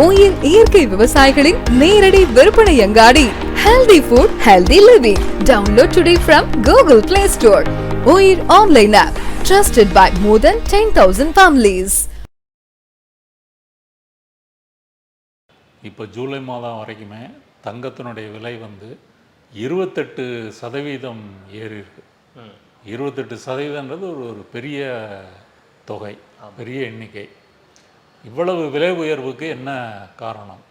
Oil இயற்கை விவசாயிகளின் நேரடி விற்பனை அங்காடி. Healthy food healthy living download today from Google Play Store oil online app trusted by more than ten thousand families இப்போ ஜூலை மாதம் வரைக்குமே தங்கத்தினுடைய விலை வந்து இருபத்தெட்டு சதவீதம் ஏறி இருக்கு. இருபத்தெட்டு சதவீதன்றது ஒரு ஒரு பெரிய தொகை பெரிய எண்ணிக்கை. இவ்வளவு விலை உயர்வுக்கு என்ன காரணம்?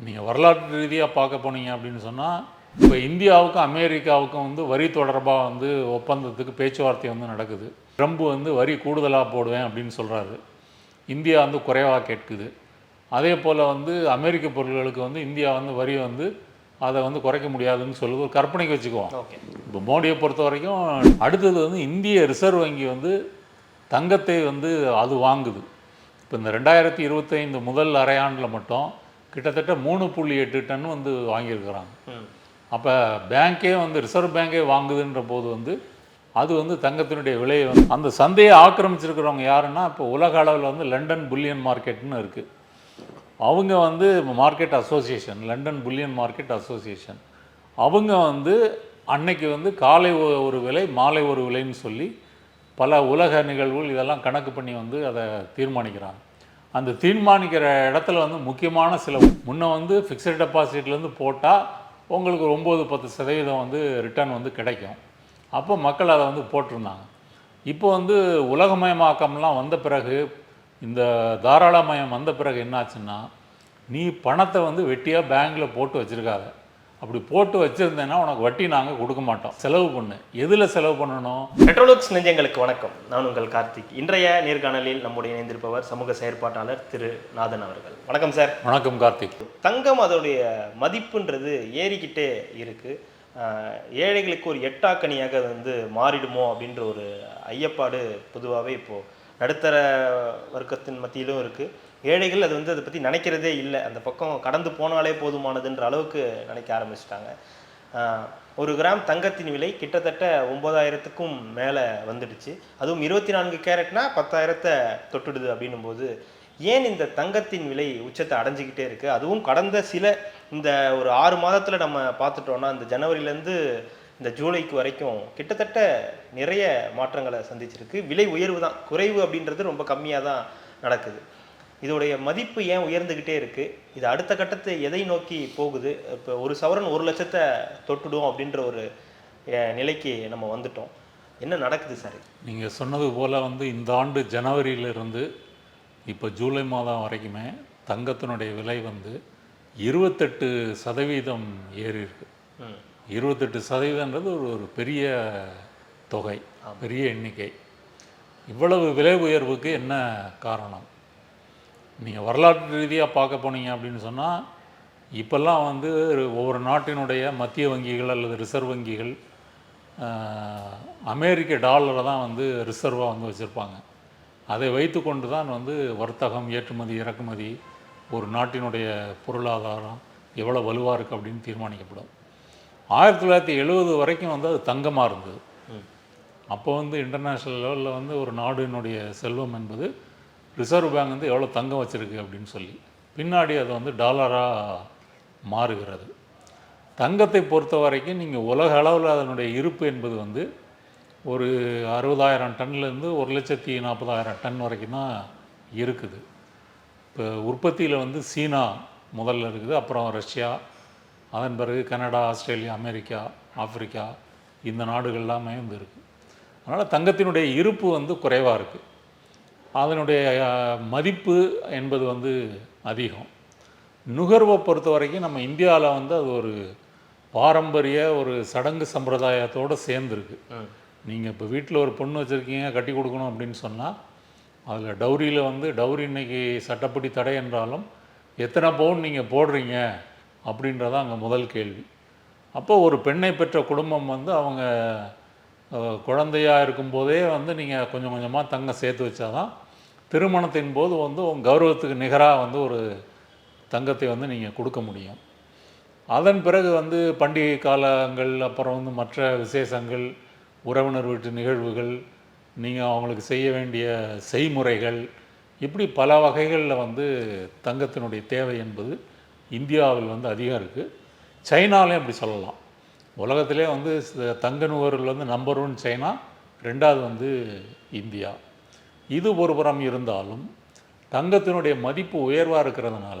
நீங்கள் வரலாற்று ரீதியாக பார்க்க போனீங்க அப்படின்னு சொன்னால் இப்போ இந்தியாவுக்கும் அமெரிக்காவுக்கும் வந்து வரி தொடர்பாக வந்து ஒப்பந்தத்துக்கு பேச்சுவார்த்தை வந்து நடக்குது. ட்ரம்ப் வந்து வரி கூடுதலாக போடுவேன் அப்படின்னு சொல்கிறாரு இந்தியா வந்து குறைவாக கேட்குது. அதே போல் வந்து அமெரிக்க பொருட்களுக்கு வந்து இந்தியா வந்து வரி வந்து அதை வந்து குறைக்க முடியாதுன்னு சொல்லுது. ஒரு கற்பனைக்கு வச்சுக்குவோம். இப்போ மோடியை பொறுத்த வரைக்கும் அடுத்தது வந்து இந்திய ரிசர்வ் வங்கி வந்து தங்கத்தை வந்து அது வாங்குது. இப்போ இந்த ரெண்டாயிரத்தி இருபத்தைந்து முதல் அரையாண்டில் மட்டும் கிட்டத்தட்ட மூணு புள்ளி எட்டு டன் வந்து வாங்கியிருக்கிறாங்க. அப்போ பேங்க்கே வந்து ரிசர்வ் பேங்கே வாங்குதுன்ற போது வந்து அது வந்து தங்கத்தினுடைய விலையை வந்து அந்த சந்தையை ஆக்கிரமிச்சிருக்கிறவங்க யாருன்னா இப்போ உலக அளவில் வந்து லண்டன் புல்லியன் மார்க்கெட்னு இருக்குது அவங்க வந்து market association London bullion market association. அவங்க வந்து அன்னைக்கு வந்து காலை ஒரு விலை மாலை ஒரு விலைன்னு சொல்லி பல உலக நிகழ்வுகள் இதெல்லாம் கணக்கு பண்ணி வந்து அதை தீர்மானிக்கிறாங்க. அந்த தீர்மானிக்கிற இடத்துல வந்து முக்கியமான சில முன்னே வந்து ஃபிக்ஸட் டெபாசிட்லேருந்து போட்டால் உங்களுக்கு ஒரு ஒம்பது பத்து சதவீதம் வந்து ரிட்டர்ன் வந்து கிடைக்கும். அப்போ மக்கள் அதை வந்து போட்டிருந்தாங்க. இப்போ வந்து உலகமயமாக்கம்லாம் வந்த பிறகு இந்த தாராளமயம் வந்த பிறகு என்னாச்சுன்னா நீ பணத்தை வந்து வெட்டியாக பேங்க்கில் போட்டு வச்சுருக்காத. அப்படி போட்டு வச்சுருந்தேன்னா உனக்கு வட்டி நாங்கள் கொடுக்க மாட்டோம். செலவு பண்ணு. எதில் செலவு பண்ணணும்? பெட்ரோலுக்ஸ் நெஞ்சங்களுக்கு வணக்கம். நான் உங்கள் கார்த்திக். இன்றைய நேர்காணலில் நம்முடைய இணைந்திருப்பவர் சமூக செயற்பாட்டாளர் திரு நாதன் அவர்கள். வணக்கம் சார். வணக்கம் கார்த்திக். தங்கம் அதோடைய மதிப்புன்றது ஏறிக்கிட்டே இருக்கு. ஆஹ் ஏழைகளுக்கு ஒரு எட்டாக்கனியாக அது வந்து மாறிடுமோ அப்படின்ற ஒரு ஐயப்பாடு பொதுவாகவே இப்போ நடுத்தர வர்க்கத்தின் மத்தியிலும் இருக்கு. ஏழைகள் அது வந்து அதை பற்றி நினைக்கிறதே இல்லை. அந்த பக்கம் கடந்து போனாலே போதுமானதுன்ற அளவுக்கு நினைக்க ஆரம்பிச்சிட்டாங்க. ஒரு கிராம் தங்கத்தின் விலை கிட்டத்தட்ட ஒம்பதாயிரத்துக்கும் மேலே வந்துடுச்சு. அதுவும் இருபத்தி நான்கு கேரட்னா பத்தாயிரத்தை தொட்டுடுது அப்படின்னும் போது ஏன் இந்த தங்கத்தின் விலை உச்சத்தை அடைஞ்சிக்கிட்டே இருக்குது அதுவும் கடந்த சில இந்த ஒரு ஆறு மாதத்தில் நம்ம பார்த்துட்டோன்னா இந்த ஜனவரியிலேருந்து இந்த ஜூலைக்கு வரைக்கும் கிட்டத்தட்ட நிறைய மாற்றங்களை சந்திச்சிருக்கு. விலை உயர்வு தான். குறைவு அப்படின்றது ரொம்ப கம்மியாக தான் நடக்குது. இதோடைய மதிப்பு ஏன் உயர்ந்துக்கிட்டே இருக்கு? இது அடுத்த கட்டத்தை எதை நோக்கி போகுது? இப்போ ஒரு சவரன் ஒரு லட்சத்தை தொட்டுடும் அப்படின்ற ஒரு நிலைக்கு நம்ம வந்துட்டோம். என்ன நடக்குது சார் நீங்கள் சொன்னது போல் வந்து இந்த ஆண்டு ஜனவரியிலிருந்து இப்போ ஜூலை மாதம் வரைக்குமே தங்கத்தினுடைய விலை வந்து இருபத்தெட்டு சதவீதம் ஏறி இருக்கு. இருபத்தெட்டு சதவீதன்றது ஒரு ஒரு பெரிய தொகை பெரிய எண்ணிக்கை. இவ்வளவு விலை உயர்வுக்கு என்ன காரணம்? நீங்கள் வரலாற்று ரீதியாக பார்க்க போனீங்க அப்படின்னு சொன்னால் இப்போல்லாம் வந்து ஒவ்வொரு நாட்டினுடைய மத்திய வங்கிகள் அல்லது ரிசர்வ் வங்கிகள் அமெரிக்க டாலரை தான் வந்து ரிசர்வாக வந்து வச்சுருப்பாங்க. அதை வைத்து கொண்டு தான் வந்து வர்த்தகம் ஏற்றுமதி இறக்குமதி ஒரு நாட்டினுடைய பொருளாதாரம் எவ்வளோ வலுவாக இருக்குது அப்படின்னு தீர்மானிக்கப்படும். ஆயிரத்தி தொள்ளாயிரத்தி எழுபது வரைக்கும் வந்து அது தங்கமாக இருந்தது. அப்போ வந்து இன்டர்நேஷ்னல் லெவலில் வந்து ஒரு நாடினுடைய செல்வம் என்பது ரிசர்வ் பேங்க் வந்து எவ்வளோ தங்கம் வச்சுருக்கு அப்படின்னு சொல்லி. பின்னாடி அது வந்து டாலராக மாறுகிறது. தங்கத்தை பொறுத்த வரைக்கும் நீங்கள் உலக அளவில் அதனுடைய இருப்பு என்பது வந்து ஒரு அறுபதாயிரம் டன்லேருந்து ஒரு லட்சத்தி நாற்பதாயிரம் டன் வரைக்கும் தான் இருக்குது. இப்போ உற்பத்தியில் வந்து சீனா முதல்ல இருக்குது அப்புறம் ரஷ்யா அதன் பிறகு கனடா ஆஸ்திரேலியா அமெரிக்கா ஆப்பிரிக்கா இந்த நாடுகள் எல்லாமே வந்து இருக்குது அதனால் தங்கத்தினுடைய இருப்பு வந்து குறைவாக இருக்குது அதனுடைய மதிப்பு என்பது வந்து அதிகம். நுகர்வை பொறுத்த வரைக்கும் நம்ம இந்தியாவில் வந்து அது ஒரு பாரம்பரிய ஒரு சடங்கு சம்பிரதாயத்தோடு சேர்ந்துருக்கு. நீங்கள் இப்போ வீட்டில் ஒரு பொண்ணு வச்சுருக்கீங்க கட்டி கொடுக்கணும் அப்படின்னு சொன்னால் அதில் டௌரியில் வந்து டௌரி இன்னைக்கு சட்டப்படி தடை என்றாலும் எத்தனை பவுன் நீங்கள் போடுறீங்க? அப்படின்றதான் அங்கே முதல் கேள்வி. அப்போ ஒரு பெண்ணை பெற்ற குடும்பம் வந்து அவங்க அஹ், குழந்தையா இருக்கும்போதே வந்து நீங்கள் கொஞ்சம் கொஞ்சமாக தங்கம் சேர்த்து வச்சாதான் திருமணத்தின் போது வந்து உங்கள் கௌரவத்துக்கு நிகராக வந்து ஒரு தங்கத்தை வந்து நீங்கள் கொடுக்க முடியும். அதன் பிறகு வந்து பண்டிகை காலங்கள் அப்புறம் வந்து மற்ற விசேஷங்கள் உறவினர் வீட்டு நிகழ்வுகள் நீங்கள் அவங்களுக்கு செய்ய வேண்டிய செய்முறைகள் இப்படி பல வகைகளில் வந்து தங்கத்தினுடைய தேவை என்பது இந்தியாவில் வந்து அதிகம் இருக்குது சைனாலையும் அப்படி சொல்லலாம். உலகத்திலே வந்து தங்க நுகர்வில் வந்து நம்பர் ஒன் சைனா ரெண்டாவது வந்து இந்தியா. இது ஒரு புறம் இருந்தாலும் தங்கத்தினுடைய மதிப்பு உயர்வாக இருக்கிறதுனால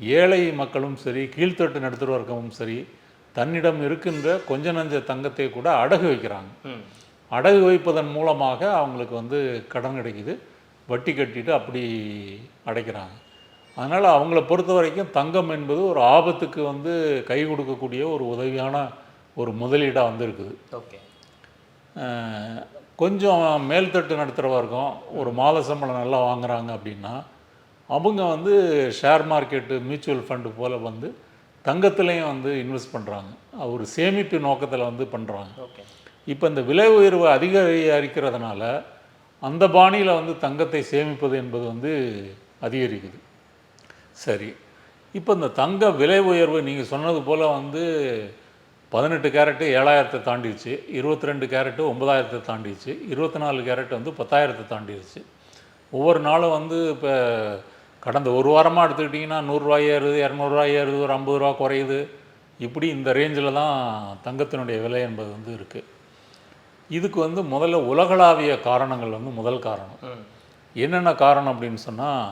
ஏழை மக்களும் சரி கீழ்த்தட்டு நடுத்தர வர்க்கமும் சரி தன்னிடம் இருக்கின்ற கொஞ்ச நஞ்ச தங்கத்தை கூட அடகு வைக்கிறாங்க. அடகு வைப்பதன் மூலமாக அவங்களுக்கு வந்து கடன் கிடைக்குது. வட்டி கட்டிட்டு அப்படி அடைக்கிறாங்க. அதனால் அவங்கள பொறுத்த வரைக்கும் தங்கம் என்பது ஒரு ஆபத்துக்கு வந்து கை கொடுக்கக்கூடிய ஒரு உதவியான ஒரு முதலீடாக வந்து இருக்குது. ஓகே. கொஞ்சம் மேல்தட்டு நடத்துகிற வர்க்கம் ஒரு மாத சம்பளம் நல்லா வாங்குறாங்க அப்படின்னா அவங்க வந்து ஷேர் மார்க்கெட்டு மியூச்சுவல் ஃபண்டு போல் வந்து தங்கத்துலேயும் வந்து இன்வெஸ்ட் பண்ணுறாங்க ஒரு சேமிப்பு நோக்கத்தில் வந்து பண்ணுறாங்க ஓகே. இப்போ இந்த விலை உயர்வு அதிகரிக்கிறதுனால அந்த பாணியில் வந்து தங்கத்தை சேமிப்பது என்பது வந்து அதிகரிக்குது. சரி. இப்போ இந்த தங்க விலை உயர்வு நீங்கள் சொன்னது போல் வந்து பதினெட்டு கேரட்டு ஏழாயிரத்தை தாண்டிடுச்சு இருபத்தி ரெண்டு கேரட்டு ஒன்பதாயிரத்தை தாண்டிடுச்சு இருபத்தி நாலு கேரட் வந்து பத்தாயிரத்தை தாண்டிடுச்சு ஒவ்வொரு நாளும் வந்து இப்போ கடந்த ஒரு வாரமாக எடுத்துக்கிட்டிங்கன்னா நூறுரூவா ஏறுது இரநூறுவா ஏறுது ஒரு ஐம்பது ரூபா குறையுது. இப்படி இந்த ரேஞ்சில் தான் தங்கத்தினுடைய விலை என்பது வந்து இருக்குது இதுக்கு வந்து முதல்ல உலகளாவிய காரணங்கள் வந்து முதல் காரணம். என்னென்ன காரணம் அப்படின்னு சொன்னால்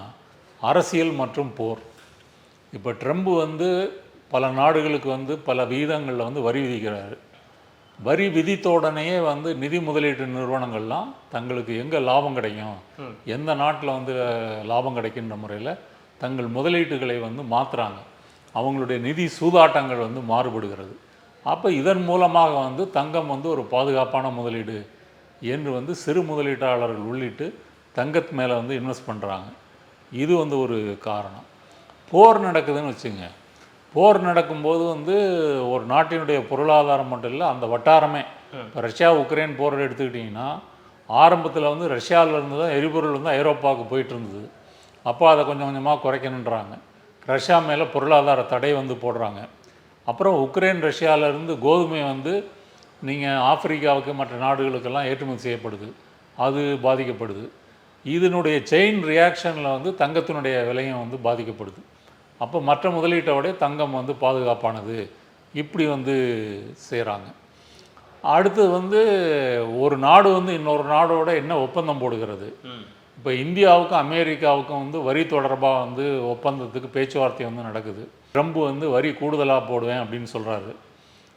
அரசியல் மற்றும் போர். இப்போ ட்ரம்ப் வந்து பல நாடுகளுக்கு வந்து பல விகிதங்களில் வந்து வரி விதிக்கிறாரு. வரி விதித்த உடனேயே வந்து நிதி முதலீட்டு நிறுவனங்கள்லாம் தங்களுக்கு எங்கே லாபம் கிடைக்கும்? எந்த நாட்டில் வந்து லாபம் கிடைக்கின்ற முறையில் தங்கள் முதலீட்டுகளை வந்து மாற்றுறாங்க அவங்களுடைய நிதி சூதாட்டங்கள் வந்து மாறுபடுகிறது. அப்போ இதன் மூலமாக வந்து தங்கம் வந்து ஒரு பாதுகாப்பான முதலீடு என்று வந்து சிறு முதலீட்டாளர்கள் உள்ளிட்டு தங்கத்து மேலே வந்து இன்வெஸ்ட் பண்ணுறாங்க இது வந்து ஒரு காரணம். போர் நடக்குதுன்னு வச்சுங்க போர் நடக்கும்போது வந்து ஒரு நாட்டினுடைய பொருளாதாரம் மட்டும் இல்லை அந்த வட்டாரமே. இப்போ ரஷ்யா உக்ரைன் போர் எடுத்துக்கிட்டிங்கன்னா ஆரம்பத்தில் வந்து ரஷ்யாவில் இருந்து தான் எரிபொருள் வந்து ஐரோப்பாவுக்கு போயிட்டு இருந்தது. அப்போ அதை கொஞ்சம் கொஞ்சமாக குறைக்கணுன்றாங்க. ரஷ்யா மேலே பொருளாதார தடை வந்து போடுறாங்க. அப்புறம் உக்ரைன் ரஷ்யால இருந்து கோதுமை வந்து நீங்கள் ஆப்பிரிக்காவுக்கு மற்ற நாடுகளுக்கெல்லாம் ஏற்றுமதி செய்யப்படுது. அது பாதிக்கப்படுது. இதனுடைய செயின் ரியாக்ஷனில் வந்து தங்கத்தினுடைய விலையும் வந்து பாதிக்கப்படுது. அப்போ மற்ற முதலீட்டை விட தங்கம் வந்து பாதுகாப்பானது. இப்படி வந்து செய்கிறாங்க அடுத்தது வந்து ஒரு நாடு வந்து இன்னொரு நாடோட என்ன ஒப்பந்தம் போடுகிறது? இப்போ இந்தியாவுக்கும் அமெரிக்காவுக்கும் வந்து வரி தொடர்பாக வந்து ஒப்பந்தத்துக்கு பேச்சுவார்த்தை வந்து நடக்குது. ட்ரம்ப் வந்து வரி கூடுதலாக போடுவேன் அப்படின்னு சொல்கிறாரு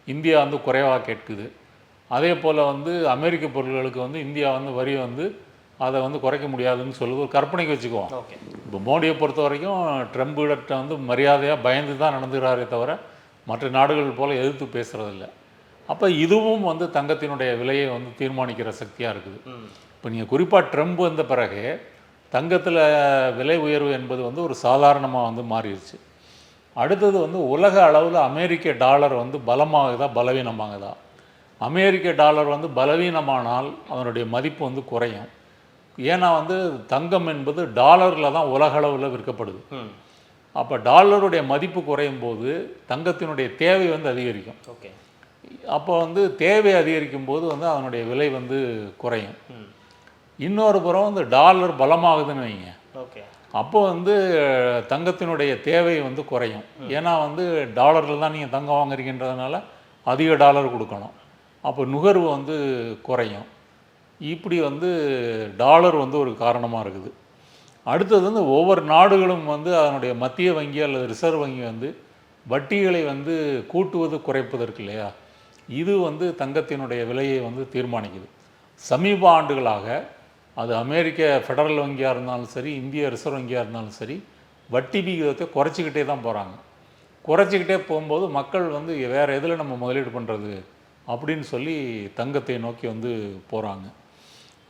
இந்தியா வந்து குறைவாக கேட்குது. அதே போல் வந்து அமெரிக்க பொருட்களுக்கு வந்து இந்தியா வந்து வரி வந்து அதை வந்து குறைக்க முடியாதுன்னு சொல்லுது ஒரு கற்பனைக்கு வச்சுக்குவோம். இப்போ மோடியை பொறுத்த வரைக்கும் ட்ரம்ப்கிட்ட வந்து மரியாதையாக பயந்து தான் நடந்துக்கிறாரே தவிர மற்ற நாடுகள் போல் எதிர்த்து பேசுகிறதில்ல அப்போ இதுவும் வந்து தங்கத்தினுடைய விலையை வந்து தீர்மானிக்கிற சக்தியாக இருக்குது. இப்போ நீங்கள் குறிப்பாக ட்ரம்ப் வந்த பிறகு தங்கத்தில் விலை உயர்வு என்பது வந்து ஒரு சாதாரணமாக வந்து மாறிடுச்சு. அடுத்தது வந்து உலக அளவில் அமெரிக்க டாலர் வந்து பலமாகுதா பலவீனமாகுதா? அமெரிக்க டாலர் வந்து பலவீனமானால் அதனுடைய மதிப்பு வந்து குறையும். ஏன்னா வந்து தங்கம் என்பது டாலரில் தான் உலக அளவில் விற்கப்படுது. அப்போ டாலருடைய மதிப்பு குறையும் போது தங்கத்தினுடைய தேவை வந்து அதிகரிக்கும். ஓகே. அப்போ வந்து தேவை அதிகரிக்கும் போது வந்து அதனுடைய விலை வந்து குறையும். இன்னொரு புறம் வந்து டாலர் பலமாகுதுன்னு வைங்க. ஓகே. அப்போ வந்து தங்கத்தினுடைய தேவை வந்து குறையும். ஏன்னா வந்து டாலரில் தான் நீங்கள் தங்கம் வாங்குறீங்கன்றதுனால அதிக டாலர் கொடுக்கணும். அப்போ நுகர்வு வந்து குறையும். இப்படி வந்து டாலர் வந்து ஒரு காரணமாக இருக்குது. அடுத்தது வந்து ஒவ்வொரு நாடுகளும் வந்து அதனுடைய மத்திய வங்கி அல்லது ரிசர்வ் வங்கி வந்து வட்டிகளை வந்து கூட்டுவது குறைப்பதற்கு இல்லையா? இது வந்து தங்கத்தினுடைய விலையை வந்து தீர்மானிக்குது. சமீப ஆண்டுகளாக அது அமெரிக்க ஃபெடரல் வங்கியாக இருந்தாலும் சரி இந்திய ரிசர்வ் வங்கியாக இருந்தாலும் சரி வட்டி விகிதத்தை குறைச்சிக்கிட்டே தான் போகிறாங்க குறைச்சிக்கிட்டே போகும்போது மக்கள் வந்து வேறு எதில் நம்ம முதலீடு பண்ணுறது அப்படின்னு சொல்லி தங்கத்தை நோக்கி வந்து போகிறாங்க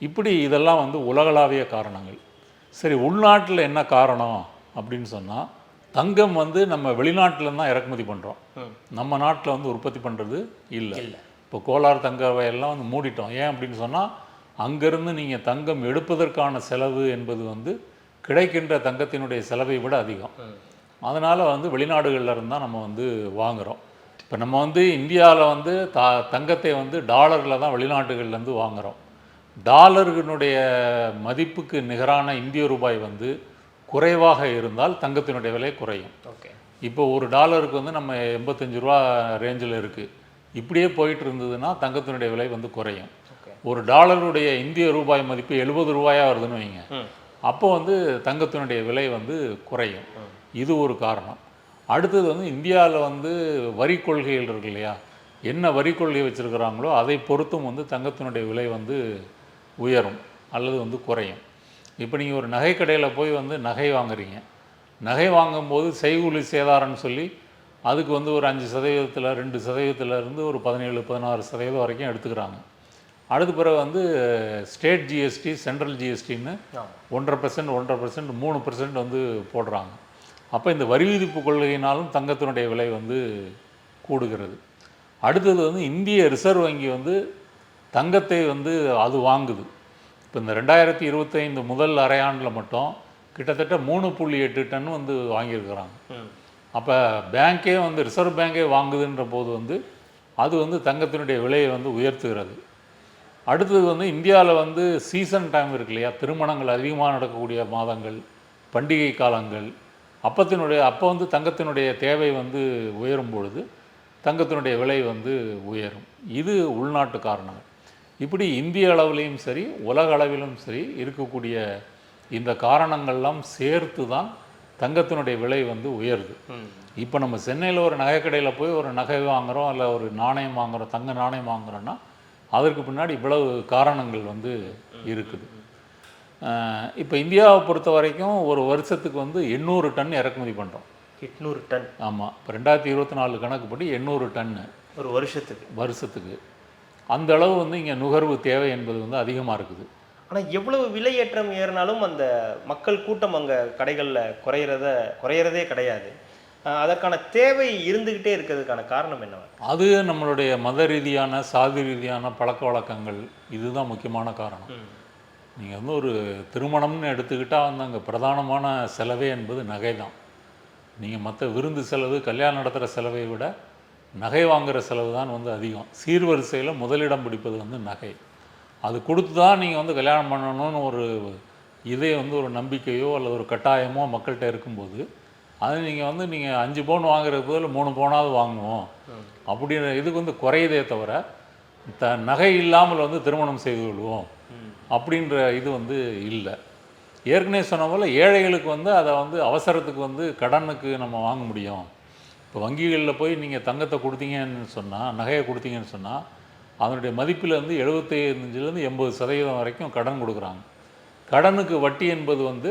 இப்படி இதெல்லாம் வந்து உலகளாவிய காரணங்கள். சரி உள்நாட்டில் என்ன காரணம் அப்படின்னு சொன்னால் தங்கம் வந்து நம்ம வெளிநாட்டில் தான் இறக்குமதி பண்ணுறோம் நம்ம நாட்டில் வந்து உற்பத்தி பண்ணுறது இல்லை. இப்போ கோலார் தங்க வயல்லாம் வந்து மூடிட்டோம். ஏன் அப்படின்னு சொன்னால் அங்கேருந்து நீங்கள் தங்கம் எடுப்பதற்கான செலவு என்பது வந்து கிடைக்கின்ற தங்கத்தினுடைய செலவை விட அதிகம். அதனால் வந்து வெளிநாடுகள்ல இருந்து தான் நம்ம வந்து வாங்குகிறோம் இப்போ நம்ம வந்து இந்தியாவில் வந்து த தங்கத்தை வந்து டாலரில் தான் வெளிநாட்டுகள்லேருந்து வாங்குகிறோம் டாலரினுடைய மதிப்புக்கு நிகரான இந்திய ரூபாய் வந்து குறைவாக இருந்தால் தங்கத்தினுடைய விலை குறையும். ஓகே. இப்போ ஒரு டாலருக்கு வந்து நம்ம எண்பத்தஞ்சு ரூபா ரேஞ்சில் இருக்குது இப்படியே போயிட்டு இருந்ததுன்னா தங்கத்தினுடைய விலை வந்து குறையும். ஒரு டாலருடைய இந்திய ரூபாய் மதிப்பு எழுபது ரூபாயா வருதுன்னு வைங்க. அப்போ வந்து தங்கத்தினுடைய விலை வந்து குறையும். இது ஒரு காரணம். அடுத்தது வந்து இந்தியாவில் வந்து வரி கொள்கைகள் இருக்கு இல்லையா? என்ன வரி கொள்கை வச்சுருக்கிறாங்களோ அதை பொறுத்தும் வந்து தங்கத்தினுடைய விலை வந்து உயரும் அல்லது வந்து குறையும். இப்போ நீங்கள் ஒரு நகை கடையில் போய் வந்து நகை வாங்குறீங்க. நகை வாங்கும்போது செய்கூலி சேதாரம்னு சொல்லி அதுக்கு வந்து ஒரு அஞ்சு சதவீதத்தில் ரெண்டு சதவீதத்துல இருந்து ஒரு பதினேழு பதினாறு சதவீதம் வரைக்கும் எடுத்துக்கிறாங்க. அடுத்த பிறகு வந்து ஸ்டேட் ஜிஎஸ்டி சென்ட்ரல் ஜிஎஸ்டின்னு ஒன்றரை பர்சன்ட் ஒன்றரை பர்சன்ட் மூணு பர்சன்ட் வந்து போடுறாங்க. அப்போ இந்த வரி விதிப்பு கொள்கையினாலும் தங்கத்தினுடைய விலை வந்து கூடுகிறது. அடுத்தது வந்து இந்திய ரிசர்வ் வங்கி வந்து தங்கத்தை வந்து அது வாங்குது. இப்போ இந்த ரெண்டாயிரத்தி இருபத்தைந்து முதல் அரையாண்டில் மட்டும் கிட்டத்தட்ட மூணு புள்ளி எட்டு டன் வந்து வாங்கியிருக்கிறாங்க. அப்போ பேங்க்கே வந்து ரிசர்வ் பேங்கே வாங்குதுன்ற போது வந்து அது வந்து தங்கத்தினுடைய விலையை வந்து உயர்த்துகிறது. அடுத்தது வந்து இந்தியாவில் வந்து சீசன் டைம் இருக்கு இல்லையா? திருமணங்கள் அதிகமாக நடக்கக்கூடிய மாதங்கள் பண்டிகை காலங்கள் அப்பத்தினுடைய அப்போ வந்து தங்கத்தினுடைய தேவை வந்து உயரும் பொழுது தங்கத்தினுடைய விலை வந்து உயரும். இது உள்நாட்டு காரணங்கள். இப்படி இந்திய அளவிலையும் சரி உலக அளவிலும் சரி இருக்கக்கூடிய இந்த காரணங்கள்லாம் சேர்த்து தான் தங்கத்தினுடைய விலை வந்து உயருது. இப்போ நம்ம சென்னையில் ஒரு நகைக்கடையில் போய் ஒரு நகை வாங்குறோம் இல்லை ஒரு நாணயம் வாங்குறோம் தங்க நாணயம் வாங்குறோன்னா அதற்கு பின்னாடி இவ்வளவு காரணங்கள் வந்து இருக்குது. இப்போ இந்தியாவை பொறுத்த வரைக்கும் ஒரு வருஷத்துக்கு வந்து எண்ணூறு டன் இறக்குமதி பண்ணுறோம் எட்நூறு டன். ஆமாம் இப்போ ரெண்டாயிரத்தி இருபத்தி நாலு கணக்குப்படி எண்ணூறு டன்னு ஒரு வருஷத்துக்கு. வருஷத்துக்கு. அந்த அளவு வந்து இங்கே நுகர்வு தேவை என்பது வந்து அதிகமாக இருக்குது. ஆனால் எவ்வளவு விலையேற்றம் ஏறினாலும் அந்த மக்கள் கூட்டம் அங்கே கடைகளில் குறையிறத குறையிறதே கிடையாது. அதற்கான தேவை இருந்துக்கிட்டே இருக்கிறதுக்கான காரணம் என்னவா? அது நம்மளுடைய மத ரீதியான சாதி ரீதியான பழக்க வழக்கங்கள். இதுதான் முக்கியமான காரணம். நீங்கள் வந்து ஒரு திருமணம்னு எடுத்துக்கிட்டால் வந்து அங்கே பிரதானமான செலவே என்பது நகை தான் நீங்கள் மற்ற விருந்து செலவு கல்யாணம் நடத்துகிற செலவை விட நகை வாங்குகிற செலவு தான் வந்து அதிகம். சீர்வரிசையில் முதலிடம் பிடிப்பது வந்து நகை. அது கொடுத்து தான் நீங்கள் வந்து கல்யாணம் பண்ணணும்னு ஒரு இதே வந்து ஒரு நம்பிக்கையோ அல்லது ஒரு கட்டாயமோ மக்கள்கிட்ட இருக்கும்போது அது நீங்கள் வந்து நீங்கள் அஞ்சு பவுன் வாங்குற பதில் மூணு பவுனாவது வாங்குவோம். அப்படின்ற இதுக்கு வந்து குறையுதே தவிர த நகை இல்லாமல் வந்து திருமணம் செய்து கொள்வோம். அப்படின்ற இது வந்து இல்லை. ஏற்கனவே சொன்ன போல் ஏழைகளுக்கு வந்து அதை வந்து அவசரத்துக்கு வந்து கடனுக்கு நம்ம வாங்க முடியும். இப்போ வங்கிகளில் போய் நீங்கள் தங்கத்தை கொடுத்தீங்கன்னு சொன்னால் நகையை கொடுத்தீங்கன்னு சொன்னால் அதனுடைய மதிப்பில் வந்து எழுபத்தைந்துலேருந்து எண்பது சதவீதம் வரைக்கும் கடன் கொடுக்குறாங்க. கடனுக்கு வட்டி என்பது வந்து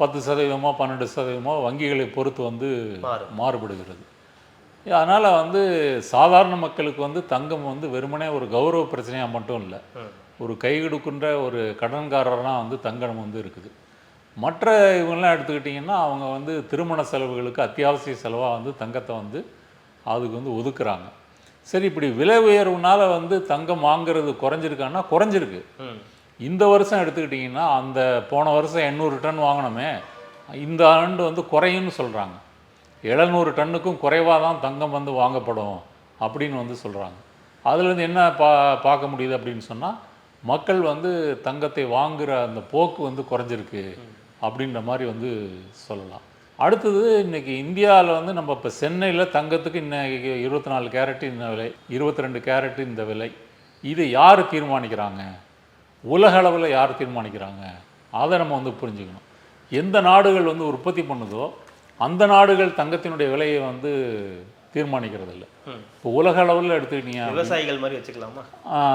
பத்து சதவீதமோ பன்னெண்டு சதவீதமோ வங்கிகளை பொறுத்து வந்து. மாறுபடுகிறது. அதனால் வந்து சாதாரண மக்களுக்கு வந்து தங்கம் வந்து வெறுமனே ஒரு கௌரவ பிரச்சனையாக மட்டும் இல்லை. ஒரு கை கொடுக்கின்ற ஒரு கடன்காரராக வந்து தங்கம் வந்து இருக்குது. மற்ற இவங்கெல்லாம் எடுத்துக்கிட்டிங்கன்னா அவங்க வந்து திருமண செலவுகளுக்கு அத்தியாவசிய செலவாக வந்து தங்கத்தை வந்து அதுக்கு வந்து ஒதுக்குறாங்க. சரி இப்படி விலை உயர்வுனால வந்து தங்கம் வாங்குறது குறைஞ்சிருக்கான்னா குறைஞ்சிருக்கு. இந்த வருஷம் எடுத்துக்கிட்டிங்கன்னா அந்த போன வருஷம் எண்ணூறு டன் வாங்கினோமே இந்த ஆண்டு வந்து குறையும்னு சொல்கிறாங்க எழுநூறு டன்னுக்கும் குறைவாக தான் தங்கம் வந்து வாங்கப்படும் அப்படின்னு வந்து சொல்கிறாங்க அதுலேருந்து என்ன பா பார்க்க முடியுது அப்படின்னு சொன்னால் மக்கள் வந்து தங்கத்தை வாங்குகிற அந்த போக்கு வந்து குறைஞ்சிருக்கு. அப்படின்ற மாதிரி வந்து சொல்லலாம். அடுத்தது இன்னைக்கு இந்தியாவில் வந்து நம்ம இப்போ சென்னையில் தங்கத்துக்கு இன்னைக்கு இருபத்தி நாலு கேரட் இந்த விலை இருபத்தி ரெண்டு கேரட் இந்த விலை. இது யார் தீர்மானிக்கிறாங்க? உலக அளவில் யார் தீர்மானிக்கிறாங்க? அதை நம்ம வந்து புரிஞ்சுக்கணும். எந்த நாடுகள் வந்து உற்பத்தி பண்ணுதோ அந்த நாடுகள் தங்கத்தினுடைய விலையை வந்து தீர்மானிக்கிறது இல்லை. இப்போ உலக அளவில் எடுத்துக்கிட்டீங்க விவசாயிகள் மாதிரி வச்சுக்கலாமா?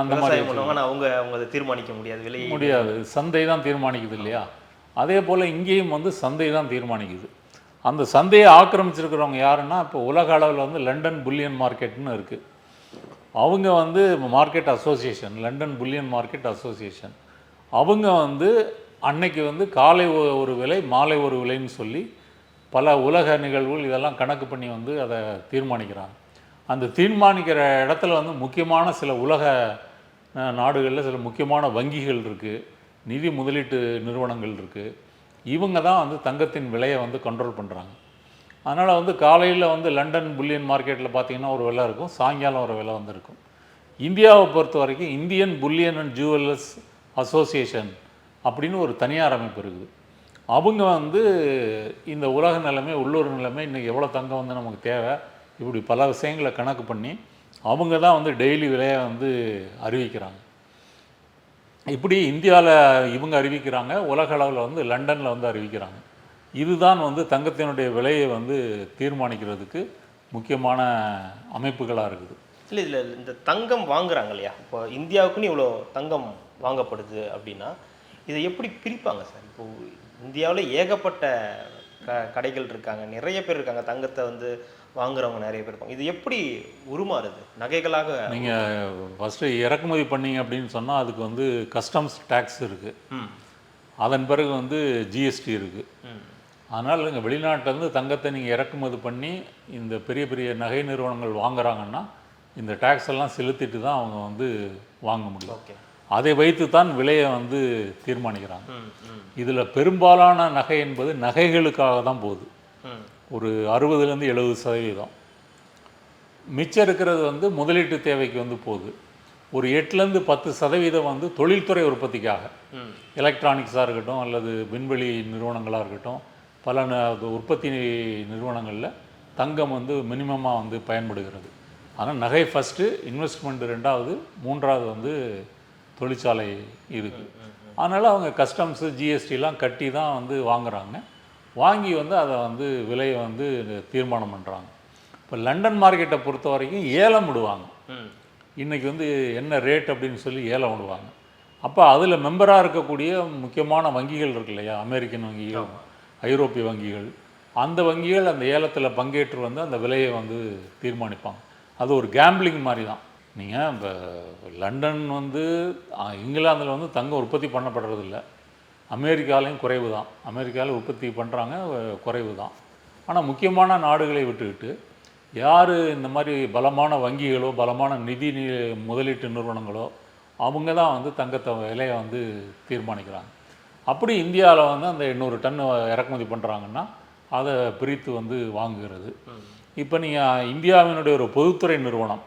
அந்த மாதிரி அவங்க அவங்க தீர்மானிக்க முடியாது விலை முடியாது. சந்தை தான் தீர்மானிக்குது இல்லையா? அதே போல் இங்கேயும் வந்து சந்தை தான் தீர்மானிக்குது. அந்த சந்தையை ஆக்கிரமிச்சிருக்கிறவங்க யாருன்னா இப்போ உலக அளவில் வந்து லண்டன் புல்லியன் மார்க்கெட்னு இருக்குது அவங்க வந்து market association London bullion market association. அவங்க வந்து அன்னைக்கு வந்து காலை ஒரு விலை மாலை ஒரு விலைன்னு சொல்லி பல உலக நிகழ்வுகள் இதெல்லாம் கணக்கு பண்ணி வந்து அதை தீர்மானிக்கிறாங்க. அந்த தீர்மானிக்கிற இடத்துல வந்து முக்கியமான சில உலக நாடுகளில் சில முக்கியமான வங்கிகள் இருக்குது நிதி முதலீட்டு நிறுவனங்கள் இருக்குது இவங்க தான் வந்து தங்கத்தின் விலையை வந்து கண்ட்ரோல் பண்ணுறாங்க அதனால் வந்து காலையில் வந்து லண்டன் புல்லியன் மார்க்கெட்டில் பார்த்திங்கன்னா ஒரு விலை இருக்கும். சாயங்காலம் ஒரு விலை வந்து இருக்கும். இந்தியாவை பொறுத்த வரைக்கும் Indian bullion and jewellers association அப்படின்னு ஒரு தனியார் அமைப்பு இருக்குது. அவங்க வந்து இந்த உலக நிலைமை உள்ளூர் நிலைமை இன்றைக்கி எவ்வளோ தங்கம் வந்து நமக்கு தேவை? இப்படி பல விஷயங்களை கணக்கு பண்ணி அவங்க தான் வந்து டெய்லி விலையை வந்து அறிவிக்கிறாங்க. இப்படி இந்தியாவில் இவங்க அறிவிக்கிறாங்க உலக அளவில் வந்து லண்டனில் வந்து அறிவிக்கிறாங்க. இதுதான் வந்து தங்கத்தினுடைய விலையை வந்து தீர்மானிக்கிறதுக்கு முக்கியமான அமைப்புகளாக இருக்குது. இல்லை இதில் இந்த தங்கம் வாங்குறாங்க இல்லையா? இப்போ இந்தியாவுக்குன்னு இவ்வளோ தங்கம் வாங்கப்படுது அப்படின்னா இதை எப்படி பிரிப்பாங்க சார்? இப்போ இந்தியாவில் ஏகப்பட்ட க கடைகள் இருக்காங்க. நிறைய பேர் இருக்காங்க தங்கத்தை வந்து வாங்குறவங்க நிறைய பேர் இருப்பாங்க. இது எப்படி உருமாறுது? நகைகளாக நீங்கள் ஃபஸ்ட்டு இறக்குமதி பண்ணீங்க அப்படின்னு சொன்னால் அதுக்கு வந்து கஸ்டம்ஸ் டேக்ஸ் இருக்குது அதன் பிறகு வந்து ஜிஎஸ்டி இருக்குது அதனால் இங்கே வெளிநாட்டிலேருந்து தங்கத்தை நீங்கள் இறக்குமதி பண்ணி இந்த பெரிய பெரிய நகை நிறுவனங்கள் வாங்குறாங்கன்னா இந்த டேக்ஸ் எல்லாம் செலுத்திட்டு தான் அவங்க வந்து வாங்க முடியும். ஓகே. அதை வைத்து தான் விலையை வந்து தீர்மானிக்கிறாங்க. இதில் பெரும்பாலான நகை என்பது நகைகளுக்காக தான் போகுது. ஒரு அறுபதுலேருந்து எழுபது சதவீதம். மிச்சம் இருக்கிறது வந்து முதலீட்டு தேவைக்கு வந்து போகுது. ஒரு எட்டுலேருந்து பத்து சதவீதம் வந்து தொழில்துறை உற்பத்திக்காக. எலக்ட்ரானிக்ஸாக இருக்கட்டும் அல்லது விண்வெளி நிறுவனங்களாக இருக்கட்டும் பல உற்பத்தி நிறுவனங்களில் தங்கம் வந்து மினிமமாக வந்து பயன்படுகிறது. ஆனால் நகை ஃபஸ்ட்டு இன்வெஸ்ட்மெண்ட் ரெண்டாவது மூன்றாவது வந்து தொழிற்சாலை இருக்குது அதனால் அவங்க கஸ்டம்ஸு ஜிஎஸ்டிலாம் கட்டி தான் வந்து வாங்குறாங்க. வாங்கி வந்து அதை வந்து விலையை வந்து தீர்மானம் பண்ணுறாங்க இப்போ லண்டன் மார்க்கெட்டை பொறுத்த வரைக்கும் ஏலம் விடுவாங்க. இன்றைக்கி வந்து என்ன ரேட் அப்படின்னு சொல்லி ஏலம் விடுவாங்க. அப்போ அதில் மெம்பராக இருக்கக்கூடிய முக்கியமான வங்கிகள் இருக்கு இல்லையா? அமெரிக்கன் வங்கிகள் ஐரோப்பிய வங்கிகள். அந்த வங்கிகள் அந்த ஏலத்தில் பங்கேற்று வந்து அந்த விலையை வந்து தீர்மானிப்பாங்க. அது ஒரு கேம்பிளிங் மாதிரி தான். நீங்கள் இப்போ லண்டன் வந்து இங்கிலாந்தில் வந்து தங்கம் உற்பத்தி பண்ணப்படுறதில்ல. அமெரிக்காலையும் குறைவு தான் அமெரிக்காவில் உற்பத்தி பண்ணுறாங்க குறைவு தான் ஆனால் முக்கியமான நாடுகளை விட்டுக்கிட்டு யார் இந்த மாதிரி பலமான வங்கிகளோ பலமான நிதி முதலீட்டு நிறுவனங்களோ அவங்க தான் வந்து தங்கத்தை விலையை வந்து தீர்மானிக்கிறாங்க. அப்படி இந்தியாவில் வந்து அந்த எண்ணூறு டன் இறக்குமதி பண்ணுறாங்கன்னா அதை பிரித்து வந்து வாங்குகிறது. இப்போ நீங்கள் இந்தியாவினுடைய ஒரு பொதுத்துறை நிறுவனம்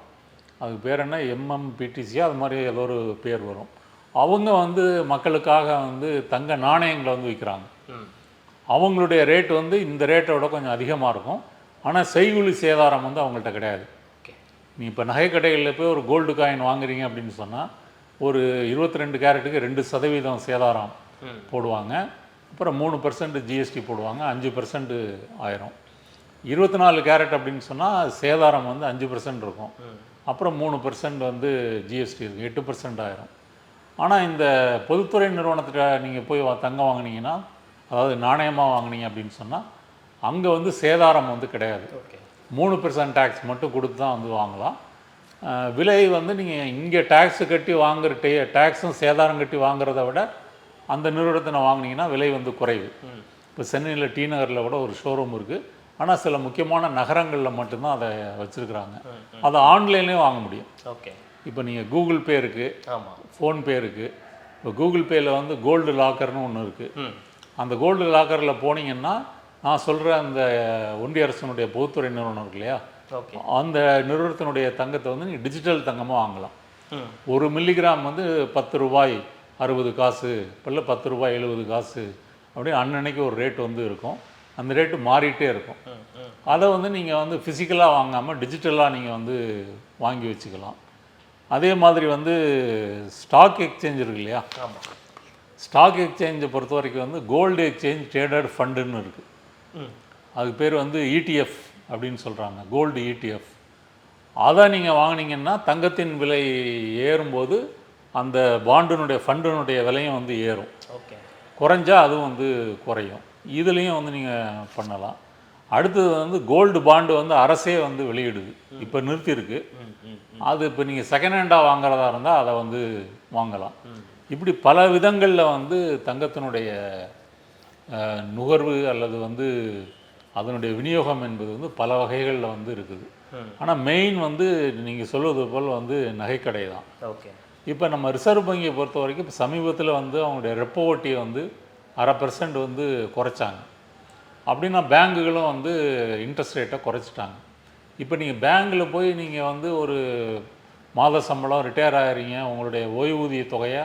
அதுக்கு பேர் என்ன? எம்எம்பிடிசியா அது மாதிரி ஏதோ ஒரு பேர் வரும். அவங்க வந்து மக்களுக்காக வந்து தங்க நாணயங்களை வந்து விற்கிறாங்க. அவங்களுடைய ரேட் வந்து இந்த ரேட்டை விட கொஞ்சம் அதிகமாக இருக்கும். ஆனால் செய்குலி சேதாரம் வந்து அவங்கள்ட்ட கிடையாது. நீ இப்போ நகை கடைகளில் போய் ஒரு கோல்டு காயின் வாங்குறீங்க அப்படின்னு சொன்னால் ஒரு இருபத்தி ரெண்டு கேரட்டுக்கு ரெண்டு சதவீதம் சேதாரம். போடுவாங்க. அப்புறம் மூணு பர்சன்ட் ஜிஎஸ்டி போடுவாங்க. அஞ்சு பர்சன்ட் ஆயிரும். இருபத்தி நாலு கேரட் அப்படின்னு சொன்னால் சேதாரம் வந்து அஞ்சு பர்சன்ட் இருக்கும். அப்புறம் மூணு பர்சன்ட் வந்து ஜிஎஸ்டி இருக்கும். எட்டு பர்சன்ட் ஆயிரும். ஆனால் இந்த பொதுத்துறை நிறுவனத்திட்ட நீங்கள் போய் தங்கம் வாங்குனீங்கன்னா அதாவது நாணயமாக வாங்குனீங்க அப்படின்னு சொன்னால் அங்கே வந்து சேதாரம் வந்து கிடையாது. மூணு பெர்சன்ட் டேக்ஸ் மட்டும் கொடுத்து தான் வந்து வாங்கலாம். விலை வந்து நீங்கள் இங்கே டேக்ஸ் கட்டி வாங்குற டே டேக்ஸும் சேதாரம் கட்டி வாங்குறத விட அந்த நிறுவனத்தில் வாங்குனீங்கன்னா விலை வந்து குறைவு. இப்போ சென்னையில் டி நகரில் கூட ஒரு ஷோரூம் இருக்குது ஆனால் சில முக்கியமான நகரங்களில் மட்டும்தான் அதை வச்சுருக்குறாங்க. அதை ஆன்லைன்லேயும் வாங்க முடியும். ஓகே. இப்போ நீங்கள் கூகுள் பே இருக்குது ஆமாம் ஃபோன்பே இருக்குது இப்போ கூகுள் பேயில் வந்து கோல்டு லாக்கர்னு ஒன்று இருக்குது அந்த கோல்டு லாக்கரில் போனீங்கன்னா நான் சொல்கிற அந்த ஒன்றிய அரசினுடைய பொதுத்துறை நிறுவனம் இருக்கு இல்லையா? அந்த நிறுவனத்தினுடைய தங்கத்தை வந்து நீங்கள் டிஜிட்டல் தங்கமாக வாங்கலாம். ஒரு மில்லிகிராம் வந்து பத்து ரூபாய் அறுபது காசு இல்லை பத்து ரூபாய் எழுபது காசு அப்படின்னு அன்னன்னைக்கு ஒரு ரேட் வந்து இருக்கும். அந்த ரேட்டு மாறிட்டே இருக்கும். அதை வந்து நீங்கள் வந்து ஃபிசிக்கலாக வாங்காமல் டிஜிட்டலாக நீங்கள் வந்து வாங்கி வச்சுக்கலாம். அதே மாதிரி வந்து ஸ்டாக் எக்ஸ்சேஞ்ச் இருக்கு இல்லையா? ஸ்டாக் எக்ஸ்சேஞ்சை பொறுத்த வரைக்கும் வந்து கோல்டு எக்ஸ்சேஞ்ச் ட்ரேடட் ஃபண்டுன்னு இருக்குது அதுக்கு பேர் வந்து இடிஎஃப் அப்படின்னு சொல்கிறாங்க கோல்டு இடிஎஃப் அதை நீங்கள் வாங்குனீங்கன்னா தங்கத்தின் விலை ஏறும்போது அந்த பாண்டினுடைய ஃபண்டினுடைய விலையும் வந்து ஏறும். ஓகே. குறைஞ்சா அதுவும் வந்து குறையும். இதுலேயும் வந்து நீங்கள் பண்ணலாம். அடுத்தது வந்து கோல்டு பாண்டு வந்து அரசே வந்து வெளியிடுது. இப்போ நிறுத்தியிருக்கு. அது இப்போ நீங்கள் செகண்ட் ஹேண்டாக வாங்குறதா இருந்தால் அதை வந்து வாங்கலாம். இப்படி பல விதங்களில் வந்து தங்கத்தினுடைய நுகர்வு அல்லது வந்து அதனுடைய விநியோகம் என்பது வந்து பல வகைகளில் வந்து இருக்குது. ஆனால் மெயின் வந்து நீங்கள் சொல்வது போல் வந்து நகைக்கடை தான். ஓகே. இப்போ நம்ம ரிசர்வ் வங்கியை பொறுத்த வரைக்கும் இப்போ சமீபத்தில் வந்து அவங்களுடைய ரெப்போ வட்டியை வந்து அரை பர்சன்ட் வந்து குறைச்சாங்க. அப்படின்னா பேங்குகளும் வந்து இன்ட்ரெஸ்ட் ரேட்டை குறைச்சிட்டாங்க. இப்போ நீங்கள் பேங்க்கில் போய் நீங்கள் வந்து ஒரு மாத சம்பளம் ரிட்டையர் ஆகிறீங்க உங்களுடைய ஓய்வூதிய தொகையை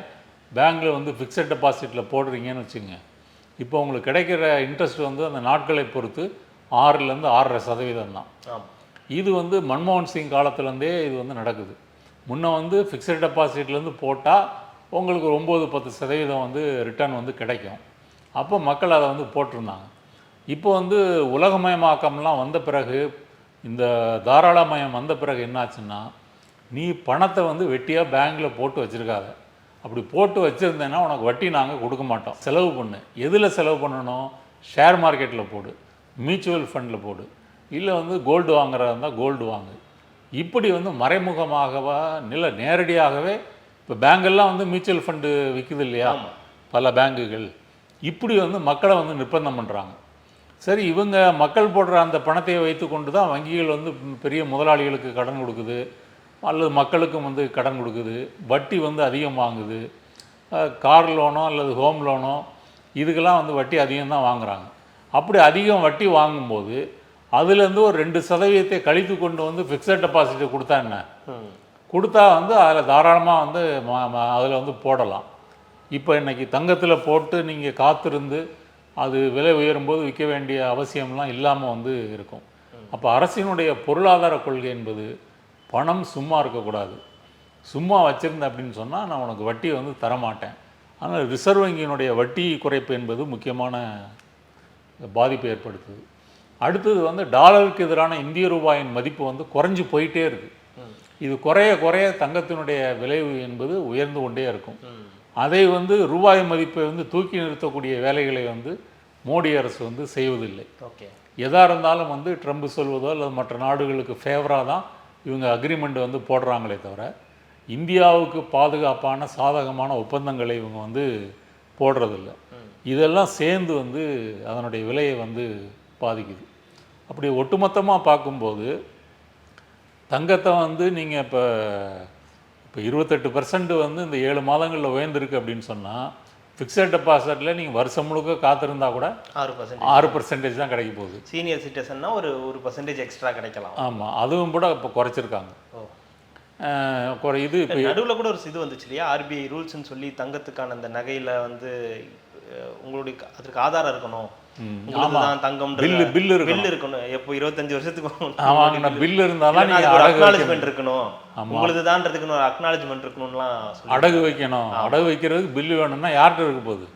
பேங்க்கில் வந்து ஃபிக்ஸட் டெபாசிட்டில் போடுறீங்கன்னு வச்சுங்க இப்போ உங்களுக்கு கிடைக்கிற இன்ட்ரெஸ்ட் வந்து அந்த நாட்களை பொறுத்து ஆறுலேருந்து ஆறரை சதவீதம் தான். இது வந்து மன்மோகன் சிங் காலத்துலேருந்தே இது வந்து நடக்குது. முன்ன வந்து ஃபிக்ஸட் டெபாசிட்லேருந்து போட்டால் உங்களுக்கு ஒரு ஒம்பது பத்து சதவீதம் வந்து ரிட்டர்ன் வந்து கிடைக்கும். அப்போ மக்கள் அதை வந்து போட்டிருந்தாங்க. இப்போ வந்து உலகமயமாக்கம்லாம் வந்த பிறகு இந்த தாராளமயம் வந்த பிறகு என்னாச்சுன்னா நீ பணத்தை வந்து வெட்டியாக பேங்க்கில் போட்டு வச்சுருக்காத. அப்படி போட்டு வச்சுருந்தேன்னா உனக்கு வட்டி நாங்கள் கொடுக்க மாட்டோம். செலவு பண்ணு. எதில் செலவு பண்ணணும்? ஷேர் மார்க்கெட்டில் போடு. மியூச்சுவல் ஃபண்டில் போடு. இல்லை வந்து கோல்டு வாங்குறதா இருந்தால் கோல்டு வாங்கு. இப்படி வந்து மறைமுகமாகவா நில நேரடியாகவே இப்போ பேங்கெல்லாம் வந்து மியூச்சுவல் ஃபண்டு விற்குது இல்லையா? பல பேங்குகள். இப்படி வந்து மக்களை வந்து நிர்பந்தம் பண்ணுறாங்க சரி இவங்க மக்கள் போடுற அந்த பணத்தை வைத்து கொண்டு தான் வங்கிகள் வந்து பெரிய முதலாளிகளுக்கு கடன் கொடுக்குது அல்லது மக்களுக்கும் வந்து கடன் கொடுக்குது வட்டி வந்து அதிகம் வாங்குது கார் லோனோ அல்லது ஹோம் லோனோ இதுக்கெல்லாம் வந்து வட்டி அதிகம் தான் வாங்குறாங்க. அப்படி அதிகம் வட்டி வாங்கும்போது அதுலேருந்து ஒரு ரெண்டு சதவீதத்தை கழித்து கொண்டு வந்து ஃபிக்ஸட் டெபாசிட் கொடுத்தா என்ன? கொடுத்தா வந்து அதில் தாராளமாக வந்து அதில் வந்து போடலாம். இப்போ இன்னைக்கு தங்கத்தில் போட்டு நீங்கள் காத்திருந்து அது விலை உயரும்போது விற்க வேண்டிய அவசியம்லாம் இல்லாமல் வந்து இருக்கும். அப்போ அரசினுடைய பொருளாதார கொள்கை என்பது பணம் சும்மா இருக்கக்கூடாது. சும்மா வச்சிருந்த அப்படின்னு சொன்னால் நான் உனக்கு வட்டி வந்து தரமாட்டேன். ஆனால் ரிசர்வ் வங்கியினுடைய வட்டி குறைப்பு என்பது முக்கியமான பாதிப்பை ஏற்படுத்துது. அடுத்தது வந்து டாலருக்கு எதிரான இந்திய ரூபாயின் மதிப்பு வந்து குறைஞ்சு போயிட்டே இருக்கு. இது குறைய குறைய தங்கத்தினுடைய விளைவு என்பது உயர்ந்து கொண்டே இருக்கும். அதை வந்து ரூபாய் மதிப்பை வந்து தூக்கி நிறுத்தக்கூடிய வேலைகளை வந்து மோடி அரசு வந்து செய்வதில்லை. ஓகே. எதா இருந்தாலும் வந்து ட்ரம்ப் சொல்வதோ அல்லது மற்ற நாடுகளுக்கு ஃபேவராக தான் இவங்க அக்ரிமெண்ட் வந்து போடுறாங்களே தவிர இந்தியாவுக்கு பாதுகாப்பான சாதகமான ஒப்பந்தங்களை இவங்க வந்து போடுறதில்ல. இதெல்லாம் சேர்ந்து வந்து அதனுடைய விலையை வந்து பாதிக்குது. அப்படி ஒட்டுமொத்தமாக பார்க்கும்போது தங்கத்தை வந்து நீங்கள் இப்போ இப்போ இருபத்தெட்டு பர்சன்ட் வந்து இந்த ஏழு மாதங்களில் உயர்ந்திருக்கு அப்படின்னு சொன்னால் ஃபிக்ஸட் டெபாசிட்டில் நீங்கள் வருஷம் முழுக்க காத்திருந்தா கூட ஆறு பர்சன்ட் ஆறு பர்சன்டேஜ் தான் கிடைக்க போகுது. சீனியர் சிட்டிசன்னா ஒரு ஒரு பர்சன்டேஜ் எக்ஸ்ட்ரா கிடைக்கலாம். ஆமாம் அதுவும் கூட இப்போ குறைச்சிருக்காங்க. குறை இது இப்போ நடுவில் கூட ஒரு இது வந்துச்சு இல்லையா? ஆர்பிஐ ரூல்ஸ்னு சொல்லி தங்கத்துக்கான அந்த நகையில வந்து உங்களுடைய அதற்கு ஆதாரம் இருக்கணும். தான் தங்கம் பில்லு பில்லு இருக்கணும். பில் இருக்கணும். எப்போ இருபத்தஞ்சு வருஷத்துக்கு ஆமாங்கண்ணா பில் இருந்தால் தான் இல்லைன்னா நீங்கள் அதுக்கு ஒரு அடகு வைக்கணும். அக்னாலஜ்மெண்ட் இருக்கணும் உங்களுக்கு ஒரு அக்னாலஜ்மெண்ட் இருக்கணும்லாம் அடகு வைக்கணும். அடகு வைக்கிறதுக்கு பில்லு வேணும்னா யார்கிட்ட இருக்க போகுது?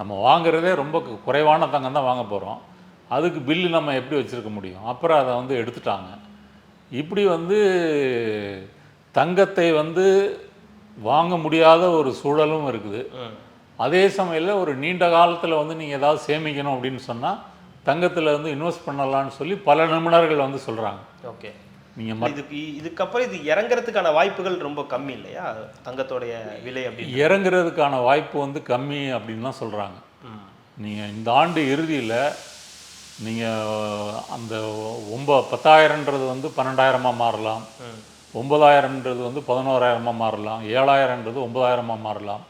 நம்ம வாங்குறதே ரொம்ப குறைவான தங்கம் தான் வாங்க போகிறோம் அதுக்கு பில்லு நம்ம எப்படி வச்சுருக்க முடியும்? அப்புறம் அதை வந்து எடுத்துட்டாங்க. இப்படி வந்து தங்கத்தை வந்து வாங்க முடியாத ஒரு சூழலும் இருக்குது. அதே சமயத்தில் ஒரு நீண்ட காலத்தில் வந்து நீங்கள் ஏதாவது சேமிக்கணும் அப்படின்னு சொன்னால் தங்கத்தில் வந்து இன்வெஸ்ட் பண்ணலாம்னு சொல்லி பல நிபுணர்கள் வந்து சொல்கிறாங்க ஓகே. நீங்கள் இதுக்கு இதுக்கப்புறம் இது இறங்குறதுக்கான வாய்ப்புகள் ரொம்ப கம்மி இல்லையா? தங்கத்தோடைய விலை அப்படின்னு. இறங்குறதுக்கான வாய்ப்பு வந்து கம்மி அப்படின்னு தான் சொல்கிறாங்க. நீங்கள் இந்த ஆண்டு இறுதியில் நீங்கள் அந்த ஒம்ப பத்தாயிரன்றது வந்து பன்னெண்டாயிரமாக மாறலாம். ம். ஒன்பதாயிரன்றது வந்து பதினோராயிரமாக மாறலாம். ஏழாயிரன்றது ஒன்பதாயிரமாக மாறலாம்.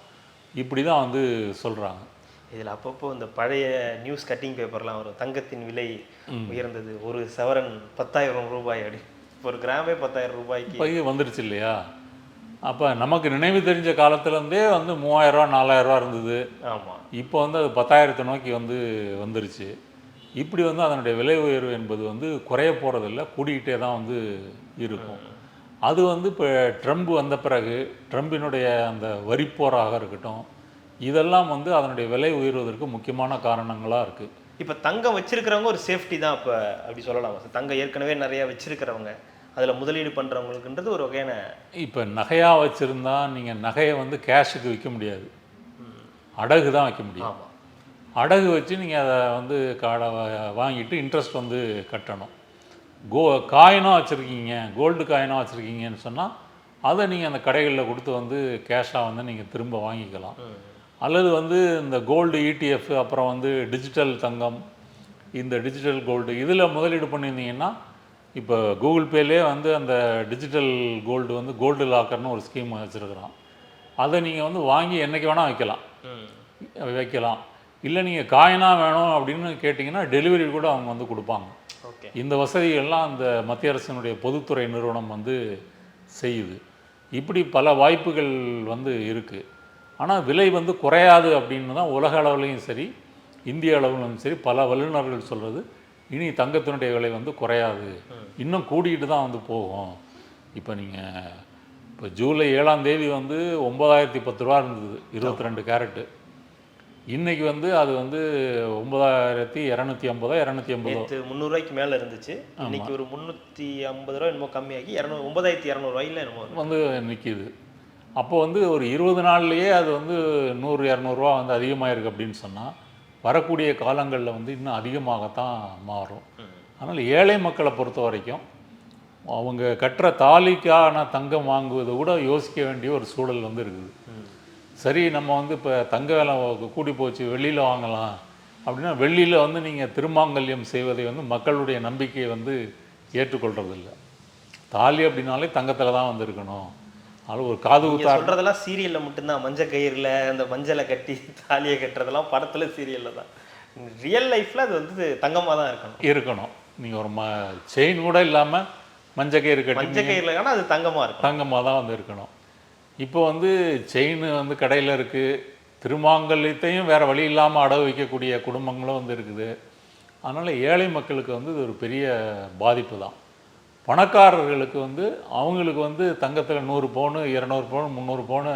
இப்படி தான் வந்து சொல்கிறாங்க இதில் அப்பப்போ இந்த பழைய நியூஸ் கட்டிங் பேப்பர்லாம் வரும். தங்கத்தின் விலை உயர்ந்தது. ஒரு சவரன் பத்தாயிரம் ரூபாய் அப்படி. ஒரு கிராமே பத்தாயிரம் ரூபாய்க்கு. வந்துருச்சு இல்லையா? அப்போ நமக்கு நினைவு தெரிஞ்ச காலத்துலேருந்தே வந்து மூவாயிரரூவா நாலாயிரரூவா இருந்தது. ஆமாம் இப்போ வந்து அது பத்தாயிரத்தை நோக்கி வந்து வந்துருச்சு. இப்படி வந்து அதனுடைய விலை உயர்வு என்பது வந்து குறைய போகிறதில்ல கூடிக்கிட்டே தான் வந்து இருக்கும். அது வந்து இப்போ ட்ரம்ப் வந்த பிறகு ட்ரம்பினுடைய அந்த வரிப்போராக இருக்கட்டும் இதெல்லாம் வந்து அதனுடைய விலை உயர்வதற்கு முக்கியமான காரணங்களாக இருக்குது இப்போ தங்கம் வச்சிருக்கிறவங்க ஒரு சேஃப்டி தான் இப்போ அப்படி சொல்லலாம். தங்கம் ஏற்கனவே நிறைய வச்சிருக்கிறவங்க. அதில் முதலீடு பண்ணுறவங்களுக்குன்றது ஒரு வகையான இப்போ நகையாக வச்சுருந்தா நீங்கள் நகையை வந்து கேஷுக்கு விற்க முடியாது. அடகு தான் வைக்க முடியும். அடகு வச்சு நீங்கள் அதை வந்து காடை வாங்கிட்டு இன்ட்ரெஸ்ட் வந்து கட்டணும். கோ காயினாக வச்சுருக்கீங்க கோல்டு காயினாக வச்சுருக்கீங்கன்னு சொன்னால் அதை நீங்கள் அந்த கடைகளில் கொடுத்து வந்து கேஷாக வந்து நீங்கள் திரும்ப வாங்கிக்கலாம். அல்லது வந்து இந்த கோல்டு இடிஎஃப் அப்புறம் வந்து டிஜிட்டல் தங்கம் இந்த டிஜிட்டல் கோல்டு இதில் முதலீடு பண்ணியிருந்தீங்கன்னா இப்போ கூகுள் பேலே வந்து அந்த டிஜிட்டல் கோல்டு வந்து கோல்டு லாக்கர்னு ஒரு ஸ்கீம் வச்சுருக்குறோம் அதை நீங்கள் வந்து வாங்கி என்னைக்கு வேணால் வைக்கலாம். வைக்கலாம். இல்லை நீங்கள் காயினாக வேணும் அப்படின்னு கேட்டிங்கன்னா டெலிவரி கூட அவங்க வந்து கொடுப்பாங்க. இந்த வசதிகள்லாம் அந்த மத்திய அரசினுடைய பொதுத்துறை நிறுவனம் வந்து செய்யுது. இப்படி பல வாய்ப்புகள் வந்து இருக்குது ஆனால் விலை வந்து குறையாது அப்படின்னு தான் உலக அளவுலையும் சரி இந்திய அளவுலையும் சரி பல வல்லுநர்கள் சொல்கிறது இனி தங்கத்தினுடைய விலை வந்து குறையாது. இன்னும் கூடிக்கிட்டு தான் வந்து போகும். இப்போ நீங்கள் இப்போ ஜூலை ஏழாம் தேதி வந்து ஒன்பதாயிரத்தி பத்து ரூபா இருந்தது இருபத்தி ரெண்டு கேரட்டு. இன்னைக்கு வந்து அது வந்து ஒன்பதாயிரத்தி இரநூத்தி ஐம்பதோ இரநூத்தி ஐம்பதோ. முந்நூறுரூவாய்க்கு மேலே இருந்துச்சு. இன்னைக்கு ஒரு முந்நூற்றி ஐம்பது ரூபா என்னமோ கம்மியாகி இரநூறு ஒன்பதாயிரத்தி இரநூறுவாயில் என்னமோ. வந்து நிற்கிது அப்போ வந்து ஒரு இருபது நாள்லேயே அது வந்து நூறு இரநூறுவா வந்து அதிகமாயிருக்கு அப்படின்னு சொன்னால் வரக்கூடிய காலங்களில் வந்து இன்னும் அதிகமாகத்தான் மாறும். அதனால் ஏழை மக்களை பொறுத்த வரைக்கும் அவங்க கட்டுற தாலிக்கான தங்கம் வாங்குவதை கூட யோசிக்க வேண்டிய ஒரு சூழல் வந்து இருக்குது. சரி நம்ம வந்து இப்போ தங்க விலை கூடி போச்சு வெள்ளியில் வாங்கலாம். அப்படின்னா வெள்ளியில் வந்து நீங்கள் திருமாங்கல்யம் செய்வதை வந்து மக்களுடைய நம்பிக்கையை வந்து ஏற்றுக்கொள்றதில்ல. தாலி அப்படின்னாலே தங்கத்தில் தான் வந்து இருக்கணும் அது ஒரு காது சொல்றதெல்லாம் சீரியல்ல மட்டும்தான். மஞ்சள் கயிறுல அந்த மஞ்சளை கட்டி தாலியை கட்டுறதெல்லாம் படத்துல சீரியல்ல தான். ரியல் லைஃப்ல அது வந்து தங்கமா தான் இருக்கணும். இருக்கணும். நீங்கள் ஒரு ம செயின் கூட இல்லாமல் மஞ்சள் கயிறு கட்டி மஞ்சள் கயிறுல அது தங்கமா இருக்கும் தங்கமாக தான் வந்து இருக்கணும் இப்போ வந்து செயின் வந்து கடையில் இருக்குது திருமாங்கல்யத்தையும் வேறு வழி இல்லாமல் அடகு வைக்கக்கூடிய குடும்பங்களும் வந்து இருக்குது. அதனால் ஏழை மக்களுக்கு வந்து இது ஒரு பெரிய பாதிப்பு தான். பணக்காரர்களுக்கு வந்து அவங்களுக்கு வந்து தங்கத்தில் நூறு பவுனு இரநூறு பவுன் முந்நூறு பவுனு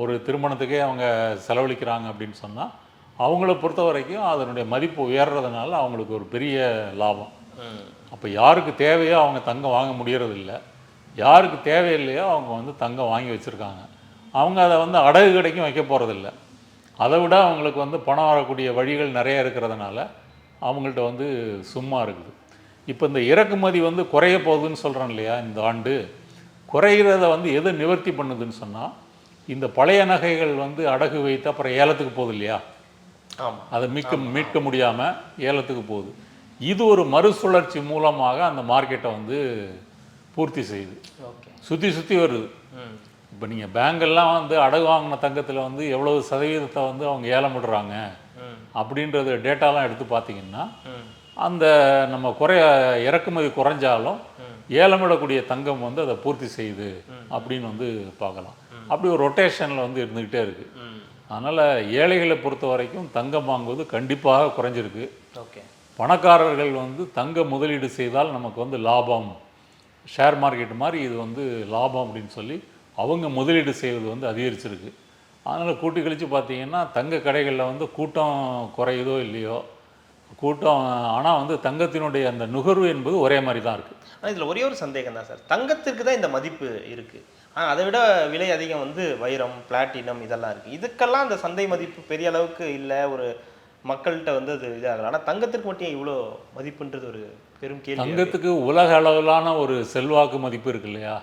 ஒரு திருமணத்துக்கே அவங்க செலவழிக்கிறாங்க அப்படின்னு சொன்னால் அவங்கள பொறுத்த வரைக்கும் அதனுடைய மதிப்பு உயர்றதுனால அவங்களுக்கு ஒரு பெரிய லாபம். அப்போ யாருக்கு தேவையோ அவங்க தங்கம் வாங்க முடியறதில்ல. யாருக்கு தேவையில்லையோ அவங்க வந்து தங்கம் வாங்கி வச்சுருக்காங்க. அவங்க அதை வந்து அடகு கடைக்கும் வைக்க போகிறதில்ல அதை விட அவங்களுக்கு வந்து பணம் வரக்கூடிய வழிகள் நிறைய இருக்கிறதுனால அவங்கள்ட்ட வந்து சும்மா இருக்குது. இப்போ இந்த இறக்குமதி வந்து குறைய போகுதுன்னு சொல்கிறேன் இல்லையா இந்த ஆண்டு? குறைகிறத வந்து எது நிவர்த்தி பண்ணுதுன்னு சொன்னால் இந்த பழைய நகைகள் வந்து அடகு வைத்து அப்புறம் ஏலத்துக்கு போகுது இல்லையா? அதை மீட்க மீட்க முடியாமல் ஏலத்துக்கு போகுது. இது ஒரு மறுசுழற்சி மூலமாக அந்த மார்க்கெட்டை வந்து பூர்த்தி செய்யுது. ஓகே. சுற்றி சுற்றி வருது. இப்போ நீங்கள் பேங்கெல்லாம் வந்து அடகு வாங்கின தங்கத்தில் வந்து எவ்வளவு சதவீதத்தை வந்து அவங்க ஏலம் விடுறாங்க அப்படின்றது டேட்டாலாம் எடுத்து பார்த்தீங்கன்னா அந்த நம்ம குறைய இறக்குமதி குறைஞ்சாலும் ஏலமிடக்கூடிய தங்கம் வந்து அதை பூர்த்தி செய்யுது அப்படின்னு வந்து பார்க்கலாம். அப்படி ஒரு ரொட்டேஷனில் வந்து இருந்துக்கிட்டே இருக்குது அதனால் ஏழைகளை பொறுத்த வரைக்கும் தங்கம் வாங்குவது கண்டிப்பாக குறைஞ்சிருக்கு. ஓகே. பணக்காரர்கள் வந்து தங்க முதலீடு செய்தால் நமக்கு வந்து லாபம். ஷேர் மார்க்கெட் மாதிரி இது வந்து லாபம் அப்படின்னு சொல்லி அவங்க முதலீடு செய்வது வந்து அதிகரிச்சிருக்கு. அதனால் கூட்டி கழித்து பார்த்தீங்கன்னா தங்க கடைகளில் வந்து கூட்டம் குறையுதோ இல்லையோ கூட்டம் ஆனால் வந்து தங்கத்தினுடைய அந்த நுகர்வு என்பது ஒரே மாதிரி தான் இருக்குது ஆனால் இதில் ஒரே ஒரு சந்தேகம் தான் சார். தங்கத்திற்கு தான் இந்த மதிப்பு இருக்குது ஆனால் அதை விட விலை அதிகம் வந்து வைரம் பிளாட்டினம் இதெல்லாம் இருக்குது இதுக்கெல்லாம் அந்த சந்தை மதிப்பு பெரிய அளவுக்கு இல்லை. ஒரு மக்கள்கிட்ட வந்து அது இதாகல. ஆனால் தங்கத்திற்கு மட்டும் இவ்வளோ மதிப்புன்றது ஒரு பெரும் கேள்வி தங்கத்துக்கு உலக அளவிலான ஒரு செல்வாக்கு மதிப்பு இருக்கு இல்லையா?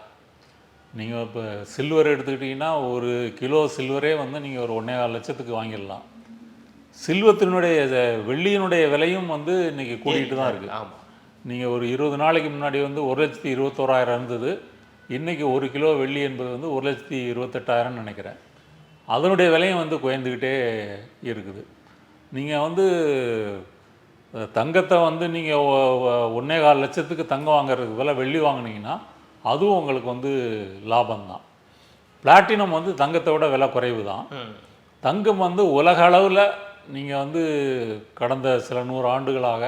நீங்கள் இப்போ சில்வர் எடுத்துக்கிட்டிங்கன்னா ஒரு கிலோ சில்வரே வந்து நீங்கள் ஒரு ஒன்றே லட்சத்துக்கு வாங்கிடலாம். சில்வத்தினுடைய வெள்ளியினுடைய விலையும் வந்து இன்னைக்கு கூட்டிகிட்டு தான் இருக்குது ஆமாம் நீங்கள் ஒரு இருபது நாளைக்கு முன்னாடி வந்து ஒரு லட்சத்தி இருபத்தோராயிரம் இருந்தது. இன்றைக்கி ஒரு கிலோ வெள்ளி என்பது வந்து ஒரு லட்சத்தி இருபத்தெட்டாயிரம்னு நினைக்கிறேன். அதனுடைய விலையும் வந்து குறைந்துக்கிட்டே இருக்குது. நீங்கள் வந்து தங்கத்தை வந்து நீங்கள் ஒன்றே கால் லட்சத்துக்கு தங்கம் வாங்குறதுக்கு விலை வெள்ளி வாங்குனீங்கன்னா அதுவும் உங்களுக்கு வந்து லாபம்தான். பிளாட்டினம் வந்து தங்கத்தை விட விலை குறைவு தான் தங்கம் வந்து உலக அளவில் நீங்கள் வந்து கடந்த சில நூறு ஆண்டுகளாக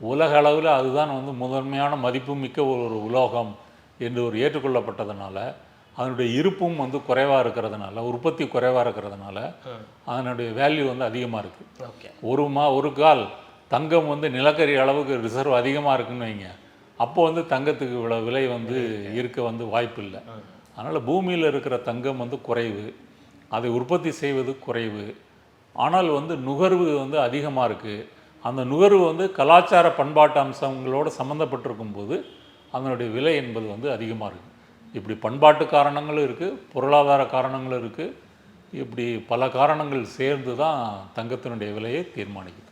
உலக அளவில் அதுதான் வந்து முதன்மையான மதிப்புமிக்க ஒரு உலோகம் என்று ஒரு ஏற்றுக்கொள்ளப்பட்டதுனால அதனுடைய இருப்பும் வந்து குறைவாக இருக்கிறதுனால உற்பத்தி குறைவாக இருக்கிறதுனால அதனுடைய வேல்யூ வந்து அதிகமாக இருக்குது ஓகே. ஒரு மா ஒரு கால் தங்கம் வந்து நிலக்கரி அளவுக்கு ரிசர்வ் அதிகமாக இருக்குன்னு வைங்க. அப்போ வந்து தங்கத்துக்கு இவ்வளோ விலை வந்து இருக்க வந்து வாய்ப்பு இல்லை அதனால் பூமியில் இருக்கிற தங்கம் வந்து குறைவு. அதை உற்பத்தி செய்வது குறைவு. ஆனால் வந்து நுகர்வு வந்து அதிகமாக இருக்குது அந்த நுகர்வு வந்து கலாச்சார பண்பாட்டு அம்சங்களோடு சம்மந்தப்பட்டிருக்கும் போது அதனுடைய விலை என்பது வந்து அதிகமாக இருக்குது இப்படி பண்பாட்டு காரணங்களும் இருக்குது பொருளாதார காரணங்களும் இருக்குது இப்படி பல காரணங்கள் சேர்ந்து தான் தங்கத்தினுடைய விலையை தீர்மானிக்குது.